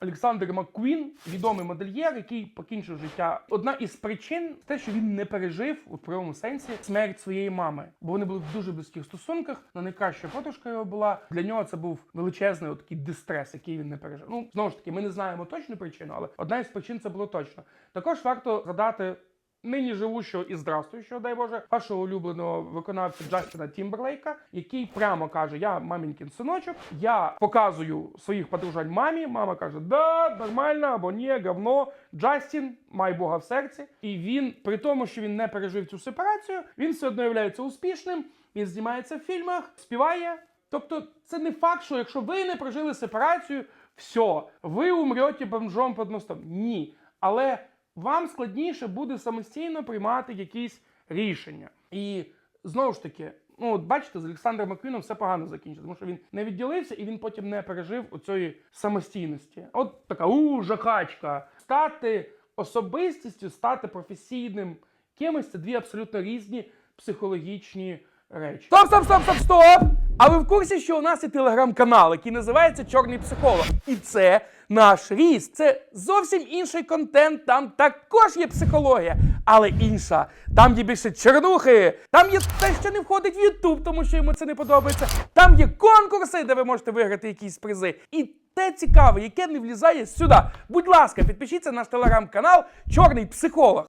Олександр Маккуін, відомий модельєр, який покінчив життя. Одна із причин те, що він не пережив у прямому сенсі смерть своєї мами, бо вони були в дуже близьких стосунках. На найкраща фотошка його була. Для нього це був величезний такий дистрес, який він не пережив. Ну знову ж таки, ми не знаємо точну причину, але одна із причин це було точно. Також варто згадати нині живущого і здравствуючого, дай Боже, вашого улюбленого виконавця Джастіна Тімберлейка, який прямо каже: Я мамінькін синочок, я показую своїх подружань мамі. Мама каже: Да, нормально або ні, говно. Джастін, май Бога в серці. І він, при тому, що він не пережив цю сепарацію, він все одно є успішним. Він знімається в фільмах, співає. Тобто, це не факт, що якщо ви не прожили сепарацію, все, ви умрете бомжом під мостом. Ні. Але вам складніше буде самостійно приймати якісь рішення. І знову ж таки, ну от бачите, з Олександром Маквіном все погано закінчилось, тому що він не відділився і він потім не пережив оцієї самостійності. От така у жахачка. Стати особистістю, стати професійним кимось це дві абсолютно різні психологічні речі. Стоп, стоп, стоп, стоп, стоп! А ви в курсі, що у нас є телеграм-канал, який називається Чорний психолог? І це наш ріст. Це зовсім інший контент. Там також є психологія, але інша. Там є більше чернухи. Там є те, що не входить в Ютуб, тому що йому це не подобається. Там є конкурси, де ви можете виграти якісь призи. І те цікаве, яке не влізає сюди. Будь ласка, підпишіться на наш телеграм-канал Чорний психолог.